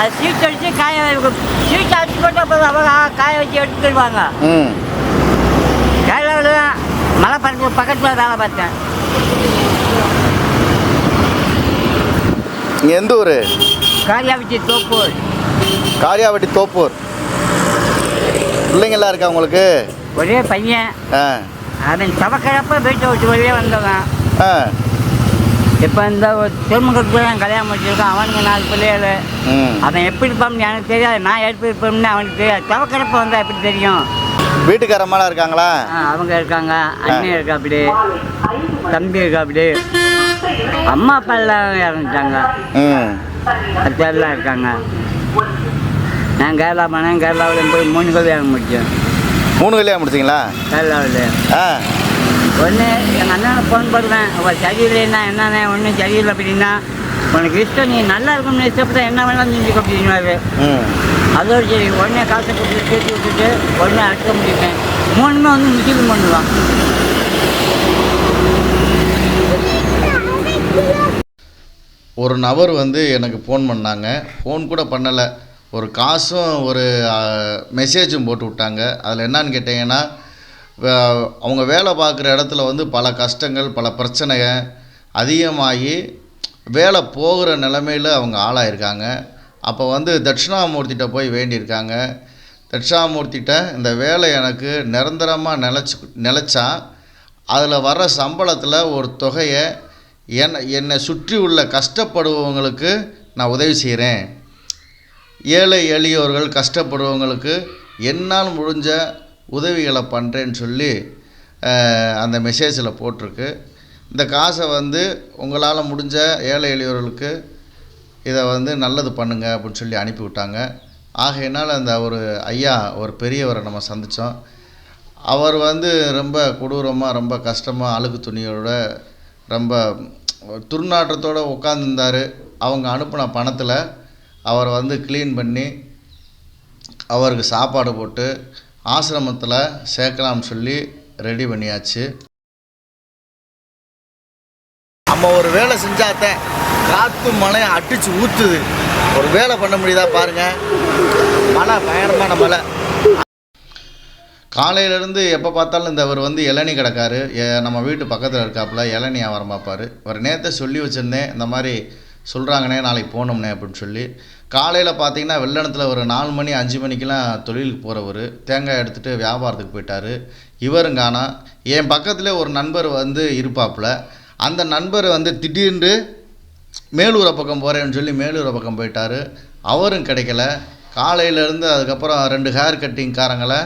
அது சீட் அடித்து காய சீட் அடிச்சு போட்டு அப்புறம் அவங்க காய வச்சு எடுத்துருவாங்க ம். கேரளாவில் மலை பக்கத்தில் பக்கத்தில் வேலை பார்த்தேன். இங்கே எந்த ஊர்? காரியாவச்சி தோப்பூர். காரியாவட்டி தோப்பூர். பிள்ளைங்கள்லாம் இருக்கா உங்களுக்கு? ஒரே பையன். அவன் தவக்கிறப்ப வீட்டை விட்டு வெளியே வந்தவங்க ஆ. இப்போ இந்த ஒரு திருமணத்துக்கு தான் கல்யாணம் முடிச்சிருக்கான் அவனுக்கு நாலு பிள்ளைகள். அவன் எப்படி இருப்பான்னு எனக்கு தெரியாது. நான் எப்படி இருப்பேன்னு அவனுக்கு தெரியாது. தவக்கிறப்ப வந்தால் எப்படி தெரியும்? வீட்டுக்காரம்மாலாம் இருக்காங்களா? அவங்க இருக்காங்க. அண்ணன் இருக்கா அப்படி தம்பி இருக்கா அப்படி அம்மா அப்பா எல்லாம் இறந்துட்டாங்க. அத்தையெல்லாம் இருக்காங்க. நான் கேரளா போனேன் கேரளாவில் போய் மூணு கல்யாணம் முடித்தேன் மூணு கல்யாணம் முடிச்சிங்களா? கேரளாவில். ஆ. ஒன்று எங்கள் அண்ணனை ஃபோன் பண்ணுவேன் அவள் சரியில்லைன்னா என்னண்ணே ஒன்றும் சரியில்லை அப்படின்னா உனக்கு இஷ்டம் நீ நல்லா இருக்கணும்னு இஷ்டப்பட்ட என்ன வேணாலும் அப்படின்னாரு ம். அதோடு சரி உடனே காசை கொடுத்து சேர்த்து விட்டுட்டு உடனே அழைக்க முடியுமே மூணுமே வந்து முஸ்லீம் பண்ணுவான். ஒரு நபர் வந்து எனக்கு ஃபோன் பண்ணாங்க. ஃபோன் கூட பண்ணலை. ஒரு காசும் ஒரு மெசேஜும் போட்டு விட்டாங்க. அதில் என்னன்னு கேட்டிங்கன்னா அவங்க வேலை பார்க்குற இடத்துல வந்து பல கஷ்டங்கள் பல பிரச்சனைங்க அதிகமாகி வேலை போகிற நிலமையில் அவங்க ஆளாயிருக்காங்க. அப்போ வந்து தட்சிணாமூர்த்திகிட்ட போய் வேண்டியிருக்காங்க. தட்சிணாமூர்த்திகிட்ட இந்த வேலை எனக்கு நிரந்தரமாக நிலச்சி நிலச்சா அதில் வர்ற சம்பளத்தில் ஒரு தொகையை என்னை என்னை சுற்றி உள்ள கஷ்டப்படுபவங்களுக்கு நான் உதவி செய்கிறேன். ஏழை எளியோர்கள் கஷ்டப்படுறவங்களுக்கு என்னால் முடிஞ்ச உதவிகளை பண்ணுறேன்னு சொல்லி அந்த மெசேஜில் போட்டிருக்கு. இந்த காசை வந்து உங்களால் முடிஞ்ச ஏழை எளியோர்களுக்கு இதை வந்து நல்லது பண்ணுங்க அப்படின்னு சொல்லி அனுப்பிவிட்டாங்க ஆகையினால் அந்த ஒரு ஐயா ஒரு பெரியவரை நம்ம சந்தித்தோம் அவர் வந்து ரொம்ப கொடூரமாக ரொம்ப கஷ்டமாக அழுக்கு துணியோட ரொம்ப துர்நாற்றத்தோடு உட்காந்துருந்தார் அவங்க அனுப்பின பணத்தில் அவரை வந்து க்ளீன் பண்ணி அவருக்கு சாப்பாடு போட்டு ஆசிரமத்தில் சேர்க்கலாம்னு சொல்லி ரெடி பண்ணியாச்சு. நம்ம ஒரு வேலை செஞ்சாத்த காற்று மழையை அடிச்சு ஊற்றுது ஒரு வேலை பண்ண முடியுதா பாருங்க. மழை பயங்கரமான மழை. காலையிலேருந்து எப்போ பார்த்தாலும் இந்த அவர் வந்து இளநீ கிடக்காரு. நம்ம வீட்டு பக்கத்தில் இருக்காப்புல இளநி வியாபாரம் பார்ப்பார். ஒரு நேரத்தை சொல்லி வச்சுருந்தேன் இந்த மாதிரி சொல்கிறாங்கண்ணே நாளைக்கு போகணும்னே அப்படின்னு சொல்லி. காலையில் பார்த்தீங்கன்னா வெள்ளனத்தில் ஒரு நாலு மணி அஞ்சு மணிக்கெலாம் தொழிலுக்கு போகிறவர் தேங்காய் எடுத்துகிட்டு வியாபாரத்துக்கு போயிட்டார். இவரும் காணா. என் பக்கத்தில் ஒரு நண்பர் வந்து இருப்பாப்புல. அந்த நண்பர் வந்து திடீர்னு மேலூரை பக்கம் போகிறேன்னு சொல்லி மேலூரை பக்கம் போயிட்டார். அவரும் கிடைக்கல. காலையிலேருந்து அதுக்கப்புறம் ரெண்டு ஹேர் கட்டிங்காரங்களை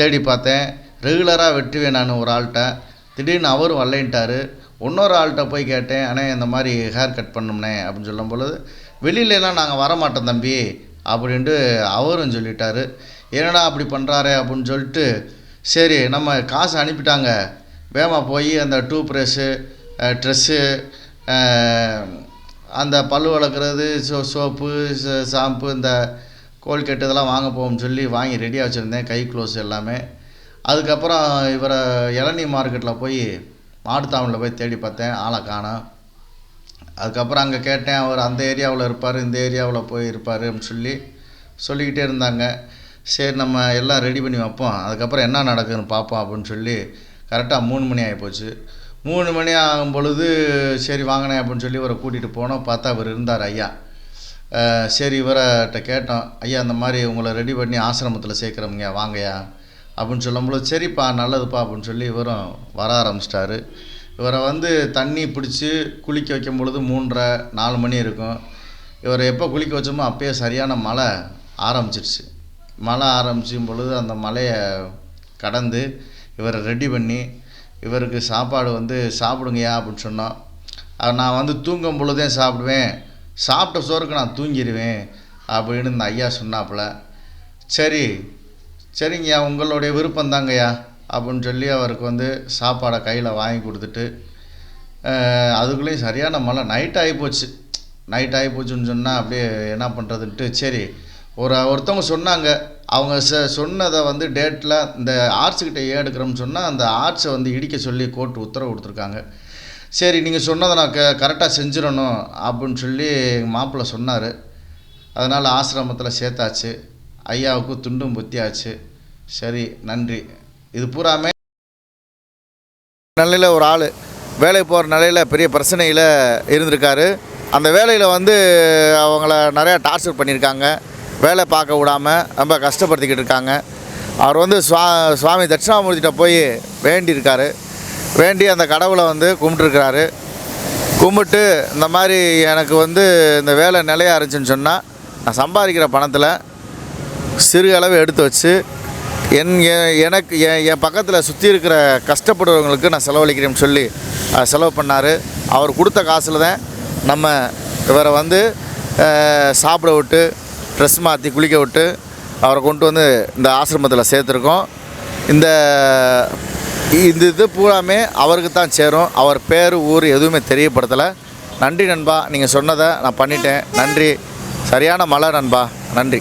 தேடி பார்த்தேன். ரெகுலராக வெட்டுவேன் நான் ஒரு ஆள்கிட்ட. திடீர்னு அவரும் வரலைன்ட்டார். இன்னொரு ஆள்கிட்ட போய் கேட்டேன் அண்ணே இந்த மாதிரி ஹேர் கட் பண்ணோம்னே அப்படின்னு சொல்லும் பொழுது வெளியிலலாம் நாங்கள் வரமாட்டோம் தம்பி அப்படின்ட்டு அவரும் சொல்லிட்டாரு. என்னடா அப்படி பண்ணுறாரே அப்படின்னு சொல்லிட்டு சரி நம்ம காசு அனுப்பிட்டாங்க. வேகமாக போய் அந்த டூ ப்ரெஷ்ஷு ட்ரெஸ்ஸு அந்த பல்லு வளர்க்குறது சோ சோப்பு ஷாம்பு இந்த கோல்கெட் இதெல்லாம் வாங்க போகும்னு சொல்லி வாங்கி ரெடியாக வச்சுருந்தேன். கை க்ளோஸ் எல்லாமே. அதுக்கப்புறம் இவரை இளநீ மார்க்கெட்டில் போய் மாட்டுத்தாவணியில் போய் தேடி பார்த்தேன். ஆளை காணோம். அதுக்கப்புறம் அங்கே கேட்டேன் அவர் அந்த ஏரியாவில் இருப்பார் இந்த ஏரியாவில் போய் இருப்பார் அப்படின்னு சொல்லி சொல்லிக்கிட்டே இருந்தாங்க. சரி நம்ம எல்லாம் ரெடி பண்ணி வைப்போம். அதுக்கப்புறம் என்ன நடக்குதுன்னு பார்ப்போம் அப்படின்னு சொல்லி கரெக்டாக மூணு மணி ஆகிப்போச்சு மூணு மணி ஆகும் பொழுது சரி வாங்கினேன் அப்படின்னு சொல்லி இவரை கூட்டிகிட்டு போனோம். பார்த்தா அவர் இருந்தார் ஐயா. சரி இவர்கிட்ட கேட்டோம் ஐயா இந்த மாதிரி உங்களை ரெடி பண்ணி ஆசிரமத்தில் சேர்க்குறோம்ங்க வாங்கய்யா. அப்படின்னு சொல்லும்போது சரிப்பா நல்லதுப்பா அப்படின்னு சொல்லி இவரும் வர ஆரம்பிச்சிட்டாரு. இவரை வந்து தண்ணி பிடிச்சி குளிக்க வைக்கும் பொழுது மூன்றரை நாலு மணி இருக்கும். இவரை எப்போ குளிக்க வச்சோமோ அப்போயே சரியான மழை ஆரம்பிச்சிருச்சு. மழை ஆரம்பிச்சும் பொழுது அந்த மலையை கடந்து இவரை ரெடி பண்ணி இவருக்கு சாப்பாடு வந்து சாப்பிடுங்கய்யா அப்படின்னு சொன்னோம். நான் வந்து தூங்கும் பொழுதே சாப்பிடுவேன். சாப்பிட்ட சோறுக்கு நான் தூங்கிடுவேன் அப்படின்னு இந்த ஐயா சொன்னாப்புல. சரி சரிங்கய்யா உங்களுடைய விருப்பம் தாங்கய்யா அப்படின்னு சொல்லி அவருக்கு வந்து சாப்பாடை கையில் வாங்கி கொடுத்துட்டு அதுக்குள்ளேயும் சரியான மழை. நைட் ஆகிப்போச்சு நைட் ஆகிப்போச்சுன்னு சொன்னால் அப்படியே என்ன பண்ணுறதுன்ட்டு சரி ஒரு ஒருத்தவங்க சொன்னாங்க. அவங்க ச சொன்னதை வந்து டேட்டில் இந்த ஆர்ட்ஸுக்கிட்ட ஏன் எடுக்கிறோம்னு சொன்னால் அந்த ஆர்ட்ஸை வந்து இடிக்க சொல்லி கோர்ட்டு உத்தரவு கொடுத்துருக்காங்க. சரி நீங்கள் சொன்னதை நான் க கரெக்டாக செஞ்சிடணும் அப்படின்னு சொல்லி எங்கள் மாப்பிள்ளை சொன்னார். அதனால் ஆசிரமத்தில் சேர்த்தாச்சு. ஐயாவுக்கு துண்டும் புத்தியாச்சு. சரி நன்றி. இது பூராமே நிலையில் ஒரு ஆள். வேலைக்கு போகிற நிலையில் பெரிய பிரச்சனையில் இருந்திருக்காரு. அந்த வேலையில் வந்து அவங்கள நிறையா டார்ச்சர் பண்ணியிருக்காங்க. வேலை பார்க்க விடாமல் ரொம்ப கஷ்டப்படுத்திக்கிட்டு இருக்காங்க. அவர் வந்து சுவா சுவாமி தட்சிணாமூர்த்திகிட்ட போய் வேண்டியிருக்காரு. வேண்டி அந்த கடவுளை வந்து கும்பிட்டுருக்கிறாரு. கும்பிட்டு இந்த மாதிரி எனக்கு வந்து இந்த வேலை நிலையாக இருந்துச்சுன்னு சொன்னால் நான் சம்பாதிக்கிற பணத்தில் சிறு அளவு எடுத்து வச்சு என் எனக்கு என் என் பக்கத்தில் சுற்றி இருக்கிற கஷ்டப்படுறவங்களுக்கு நான் செலவழிக்கிறேன்னு சொல்லி செலவு பண்ணார். அவர் கொடுத்த காசில் தான் நம்ம இவரை வந்து சாப்பிட விட்டு ட்ரெஸ் மாற்றி குளிக்க விட்டு அவரை கொண்டு வந்து இந்த ஆசிரமத்தில் சேர்த்துருக்கோம். இந்த இந்த இது பூராமே அவருக்கு தான் சேரும். அவர் பேர் ஊர் எதுவுமே தெரியப்படுத்தலை. நன்றி நண்பா நீங்கள் சொன்னதை நான் பண்ணிட்டேன். நன்றி. சரியான மழை நண்பா. நன்றி.